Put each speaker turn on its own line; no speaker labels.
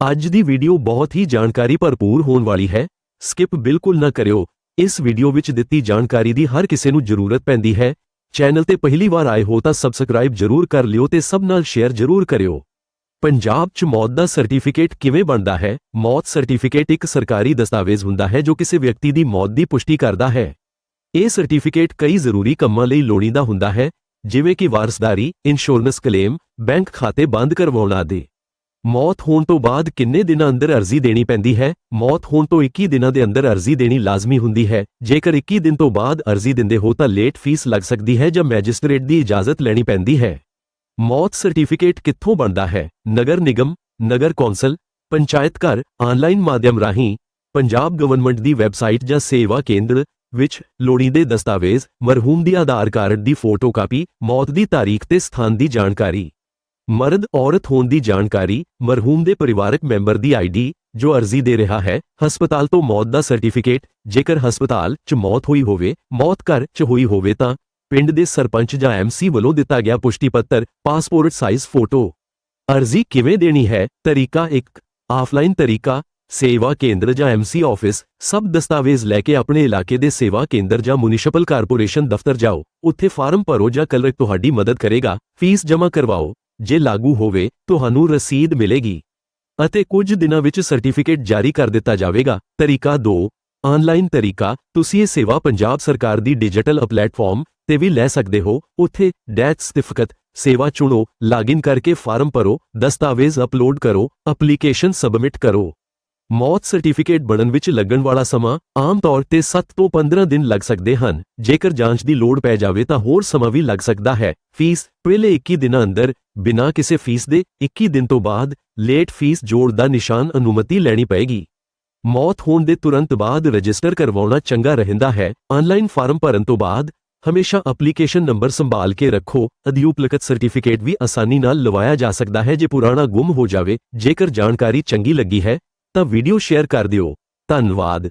ਅੱਜ ਦੀ ਵੀਡੀਓ ਬਹੁਤ ਹੀ ਜਾਣਕਾਰੀ ਭਰਪੂਰ ਹੋਣ ਵਾਲੀ ਹੈ। ਸਕਿਪ ਬਿਲਕੁਲ ਨਾ ਕਰਿਓ। ਇਸ ਵੀਡੀਓ ਵਿੱਚ ਦਿੱਤੀ ਜਾਣਕਾਰੀ ਦੀ ਹਰ ਕਿਸੇ ਨੂੰ ਜ਼ਰੂਰਤ ਪੈਂਦੀ ਹੈ। ਚੈਨਲ ਤੇ ਪਹਿਲੀ ਵਾਰ ਆਏ ਹੋ ਤਾਂ ਸਬਸਕ੍ਰਾਈਬ ਜ਼ਰੂਰ ਕਰ ਲਿਓ ਤੇ ਸਭ ਨਾਲ ਸ਼ੇਅਰ ਜ਼ਰੂਰ ਕਰਿਓ। ਪੰਜਾਬ 'ਚ ਮੌਤ ਦਾ ਸਰਟੀਫਿਕੇਟ ਕਿਵੇਂ ਬਣਦਾ ਹੈ? ਮੌਤ ਸਰਟੀਫਿਕੇਟ ਇੱਕ ਸਰਕਾਰੀ ਦਸਤਾਵੇਜ਼ ਹੁੰਦਾ ਹੈ ਜੋ ਕਿਸੇ ਵਿਅਕਤੀ ਦੀ ਮੌਤ ਦੀ ਪੁਸ਼ਟੀ ਕਰਦਾ ਹੈ। ਇਹ ਸਰਟੀਫਿਕੇਟ ਕਈ ਜ਼ਰੂਰੀ ਕੰਮਾਂ ਲਈ ਲੋੜੀਂਦਾ ਹੁੰਦਾ ਹੈ, ਜਿਵੇਂ ਕਿ ਵਾਰਸਦਾਰੀ, ਇੰਸ਼ੋਰੈਂਸ ਕਲੇਮ, ਬੈਂਕ ਖਾਤੇ ਬੰਦ ਕਰਵਾਉਣ ਆਦਿ। ਮੌਤ ਹੋਣ ਤੋਂ ਬਾਅਦ ਕਿੰਨੇ ਦਿਨਾਂ ਅੰਦਰ ਅਰਜ਼ੀ ਦੇਣੀ ਪੈਂਦੀ ਹੈ? ਮੌਤ ਹੋਣ ਤੋਂ 21 ਦਿਨਾਂ ਦੇ ਅੰਦਰ ਅਰਜ਼ੀ ਦੇਣੀ ਲਾਜ਼ਮੀ ਹੁੰਦੀ ਹੈ। ਜੇਕਰ 21 ਦਿਨ ਤੋਂ ਬਾਅਦ ਅਰਜ਼ੀ ਦਿੰਦੇ ਹੋ ਤਾਂ ਲੇਟ ਫੀਸ ਲੱਗ ਸਕਦੀ ਹੈ ਜਾਂ ਮੈਜਿਸਟ੍ਰੇਟ ਦੀ ਇਜਾਜ਼ਤ ਲੈਣੀ ਪੈਂਦੀ ਹੈ। ਮੌਤ ਸਰਟੀਫਿਕੇਟ ਕਿੱਥੋਂ ਬਣਦਾ ਹੈ? ਨਗਰ ਨਿਗਮ, ਨਗਰ ਕੌਂਸਲ, ਪੰਚਾਇਤ ਘਰ ਆਨਲਾਈਨ ਮਾਧਿਅਮ ਰਾਹੀਂ, ਪੰਜਾਬ ਗਵਰਨਮੈਂਟ ਦੀ ਵੈਬਸਾਈਟ ਜਾਂ ਸੇਵਾ ਕੇਂਦਰ ਵਿੱਚ ਲੋੜੀਂਦੇ ਦਸਤਾਵੇਜ਼, ਮਰਹੂਮ ਦੀ ਆਧਾਰ ਕਾਰਡ ਦੀ ਫੋਟੋਕਾਪੀ ਮੌਤ ਦੀ ਤਾਰੀਖ ਤੇ ਸਥਾਨ ਦੀ ਜਾਣਕਾਰੀ। ਮਰਦ ਔਰਤ ਹੋਣ ਦੀ ਜਾਣਕਾਰੀ ਮਰਹੂਮ ਦੇ ਪਰਿਵਾਰਕ ਮੈਂਬਰ ਦੀ ਆਈਡੀ ਜੋ ਅਰਜ਼ੀ ਦੇ ਰਿਹਾ ਹੈ ਹਸਪਤਾਲ ਤੋਂ ਮੌਤ ਦਾ ਸਰਟੀਫਿਕੇਟ ਜੇਕਰ ਹਸਪਤਾਲ 'ਚ ਮੌਤ ਹੋਈ ਹੋਵੇ ਮੌਤ ਘਰ 'ਚ ਹੋਈ ਹੋਵੇ ਤਾਂ ਪਿੰਡ ਦੇ ਸਰਪੰਚ ਜਾਂ ਐਮਸੀ ਵੱਲੋਂ ਦਿੱਤਾ ਗਿਆ ਪੁਸ਼ਟੀ ਪੱਤਰ ਪਾਸਪੋਰਟ ਸਾਈਜ਼ ਫੋਟੋ ਅਰਜ਼ੀ ਕਿਵੇਂ ਦੇਣੀ ਹੈ ਤਰੀਕਾ 1 ਆਫਲਾਈਨ ਤਰੀਕਾ ਸੇਵਾ ਕੇਂਦਰ ਜਾਂ ਐਮਸੀ ਆਫਿਸ ਸਭ ਦਸਤਾਵੇਜ਼ ਲੈ ਕੇ ਆਪਣੇ ਇਲਾਕੇ ਦੇ ਸੇਵਾ ਕੇਂਦਰ ਜਾਂ ਮੁਨਿਸਪਲ ਕਾਰਪੋਰੇਸ਼ਨ ਦਫ਼ਤਰ ਜਾਓ ਉੱਥੇ ਫਾਰਮ ਭਰੋ ਜਾਂ ਕਲਰਕ ਤੁਹਾਡੀ ਮਦਦ ਕਰੇਗਾ ਫੀਸ ਜਮ੍ਹਾਂ ਕਰਵਾਓ ਜੇ ਲਾਗੂ ਹੋਵੇ, ਤੁਹਾਨੂੰ ਰਸੀਦ ਮਿਲੇਗੀ। ਅਤੇ ਕੁਝ ਦਿਨਾਂ ਵਿੱਚ ਸਰਟੀਫਿਕੇਟ ਜਾਰੀ ਕਰ ਦਿੱਤਾ ਜਾਵੇਗਾ। ਤਰੀਕਾ 2 ਆਨਲਾਈਨ ਤਰੀਕਾ, ਤੁਸੀਂ ਇਹ ਸੇਵਾ ਪੰਜਾਬ ਸਰਕਾਰ ਦੀ ਡਿਜੀਟਲ ਪਲੇਟਫਾਰਮ ਤੇ ਵੀ ਲੈ ਸਕਦੇ ਹੋ। ਉੱਥੇ ਡੈਥ ਸਰਟੀਫਿਕੇਟ ਸੇਵਾ ਚੁਣੋ ਲਾਗਿਨ ਕਰਕੇ ਫਾਰਮ ਭਰੋ, ਦਸਤਾਵੇਜ਼ ਅਪਲੋਡ ਕਰੋ, ਐਪਲੀਕੇਸ਼ਨ ਸਬਮਿਟ ਕਰੋ। ਮੌਤ ਸਰਟੀਫਿਕੇਟ ਬਣਨ ਵਿੱਚ ਲੱਗਣ ਵਾਲਾ ਸਮਾਂ ਆਮ ਤੌਰ ਤੇ 7 ਤੋਂ 15 ਦਿਨ ਲੱਗ ਸਕਦੇ ਹਨ। ਜੇਕਰ ਜਾਂਚ ਦੀ ਲੋੜ ਪੈ ਜਾਵੇ ਤਾਂ ਹੋਰ ਸਮਾਂ ਵੀ ਲੱਗ ਸਕਦਾ ਹੈ। ਫੀਸ, ਪਹਿਲੇ 21 ਦਿਨਾਂ ਅੰਦਰ ਬਿਨਾਂ ਕਿਸੇ ਫੀਸ ਦੇ 21 ਦਿਨ ਤੋਂ ਬਾਅਦ ਲੇਟ ਫੀਸ ਜੋੜ ਦਾ ਨਿਸ਼ਾਨ ਅਨੁਮਤੀ ਲੈਣੀ ਪਏਗੀ। ਮੌਤ ਹੋਣ ਦੇ ਤੁਰੰਤ ਬਾਅਦ ਰਜਿਸਟਰ ਕਰਵਾਉਣਾ ਚੰਗਾ ਰਹਿੰਦਾ ਹੈ। ਆਨਲਾਈਨ ਫਾਰਮ ਭਰਨ ਤੋਂ ਬਾਅਦ ਹਮੇਸ਼ਾ ਐਪਲੀਕੇਸ਼ਨ ਨੰਬਰ ਸੰਭਾਲ ਕੇ ਰੱਖੋ। ਅਧਿਉਪਲਕਤ ਸਰਟੀਫਿਕੇਟ ਵੀ ਆਸਾਨੀ ਨਾਲ ਲਵਾਇਆ ਜਾ ਸਕਦਾ ਹੈ ਜੇ ਪੁਰਾਣਾ ਗੁੰਮ ਹੋ ਜਾਵੇ। ਜੇਕਰ ਜਾਣਕਾਰੀ ਚੰਗੀ ਲੱਗੀ ਹੈ ਤਾਂ ਵੀਡੀਓ ਸ਼ੇਅਰ ਕਰ ਦਿਓ। ਧੰਨਵਾਦ।